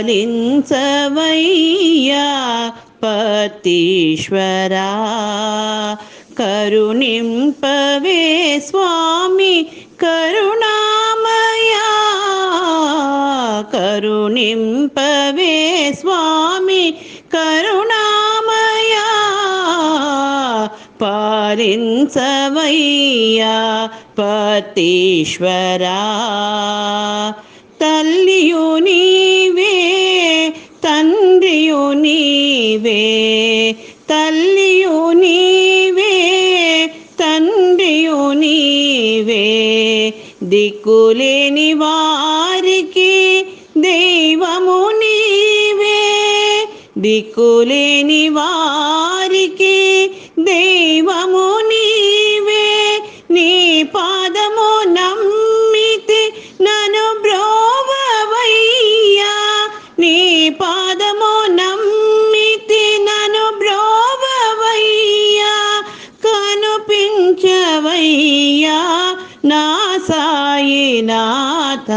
పాలించవయ్యా పతీశ్వరా కరుణింపవే స్వామి కరుణామయా. కరుణింపవే స్వామి కరుణామయా. పాలించవయ్యా పతీశ్వరా తల్లియు నీవే నీవే తల్లియు నీవే తండ్రియు నీవే. దిక్కులేని వారికి దైవము నీవే దిక్కులేని వారి నా సాయినాథ